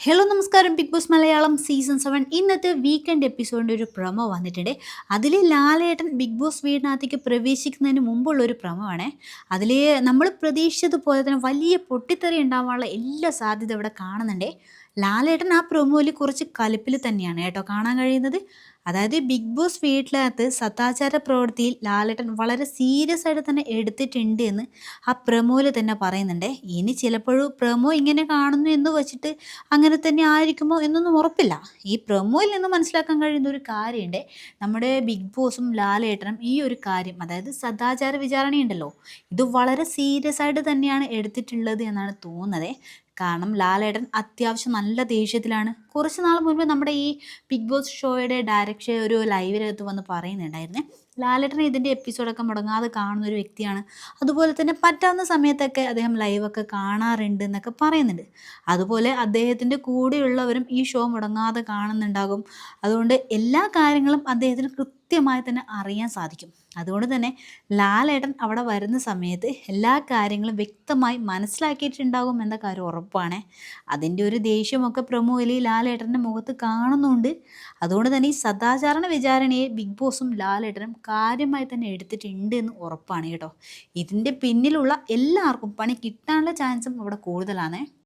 Hello നമസ്കാരം Bigg Boss Malayalam season seven ഇന്നത്തെ weekend എപ്പിസോഡിന്റെ ഒരു പ്രമോ വന്നിട്ടുണ്ട്. അതിൽ ലാലേട്ടൻ ബിഗ് ബോസ് വീടിനകത്തേക്ക് പ്രവേശിക്കുന്നതിന് മുമ്പുള്ള ഒരു പ്രമോ ആണേ അതിൽ നമ്മൾ പ്രതീക്ഷിച്ചതുപോലെ തന്നെ വലിയ പൊട്ടിത്തെറി ഉണ്ടാവാനുള്ള എല്ലാ സാധ്യത ഇവിടെ കാണുന്നുണ്ടേ. ലാലേട്ടൻ ആ പ്രൊമോയിൽ കുറച്ച് കലിപ്പിൽ തന്നെയാണ് കേട്ടോ കാണാൻ കഴിയുന്നത്. അതായത് ബിഗ് ബോസ് വീട്ടിലകത്ത് സദാചാര പ്രവൃത്തിയിൽ ലാലേട്ടൻ വളരെ സീരിയസ് ആയിട്ട് തന്നെ എടുത്തിട്ടുണ്ട് എന്ന് ആ പ്രൊമോയിൽ തന്നെ പറയുന്നുണ്ട്. ഇനി ചിലപ്പോഴും പ്രൊമോ ഇങ്ങനെ കാണുന്നു എന്ന് വെച്ചിട്ട് അങ്ങനെ തന്നെ ആയിരിക്കുമോ എന്നൊന്നും ഉറപ്പില്ല. ഈ പ്രൊമോയിൽ നിന്ന് മനസ്സിലാക്കാൻ കഴിയുന്ന ഒരു കാര്യമുണ്ട്. നമ്മുടെ ബിഗ് ബോസും ലാലേട്ടനും ഈ ഒരു കാര്യം അതായത് സദാചാര വിചാരണയുണ്ടല്ലോ. ഇത് വളരെ സീരിയസ് ആയിട്ട് തന്നെയാണ് എടുത്തിട്ടുള്ളത് എന്നാണ് തോന്നുന്നത്. കാരണം ലാലേട്ടൻ അത്യാവശ്യം നല്ല ദേഷ്യത്തിലാണ് കുറച്ച് നാൾ മുൻപ് നമ്മുടെ ഈ ബിഗ് ബോസ് ഷോയുടെ ഡയറക്ഷൻ ഒരു ലൈവിനകത്ത് വന്ന് പറയുന്നുണ്ടായിരുന്നേ. ലാലേട്ടൻ ഇതിന്റെ എപ്പിസോഡൊക്കെ മുടങ്ങാതെ കാണുന്ന ഒരു വ്യക്തിയാണ്. അതുപോലെ തന്നെ പറ്റാവുന്ന സമയത്തൊക്കെ അദ്ദേഹം ലൈവൊക്കെ കാണാറുണ്ട് എന്നൊക്കെ പറയുന്നുണ്ട്. അതുപോലെ അദ്ദേഹത്തിന്റെ കൂടെയുള്ളവരും ഈ ഷോ മുടങ്ങാതെ കാണുന്നുണ്ടാകും. അതുകൊണ്ട് എല്ലാ കാര്യങ്ങളും അദ്ദേഹത്തിന് കൃത്യമായി തന്നെ അറിയാൻ സാധിക്കും. അതുകൊണ്ട് തന്നെ ലാലേട്ടൻ അവിടെ വരുന്ന സമയത്ത് എല്ലാ കാര്യങ്ങളും വ്യക്തമായി മനസ്സിലാക്കിയിട്ടുണ്ടാകും എന്ന കാര്യം ഉറപ്പാണ്. അതിന്റെ ഒരു ദേഷ്യമൊക്കെ പ്രൊമോയിൽ ലാലേട്ടന്റെ മുഖത്ത് കാണുന്നുണ്ട്. അതുകൊണ്ട് തന്നെ ഈ സദാചാരണ വിചാരണയെ ബിഗ് ബോസും ലാലേട്ടനും കാര്യമായി തന്നെ എടുത്തിട്ടുണ്ട് എന്ന് ഉറപ്പാണ് കേട്ടോ. ഇതിന്റെ പിന്നിലുള്ള എല്ലാവർക്കും പണി കിട്ടാനുള്ള ചാൻസും അവിടെ കൂടുതലാണ്.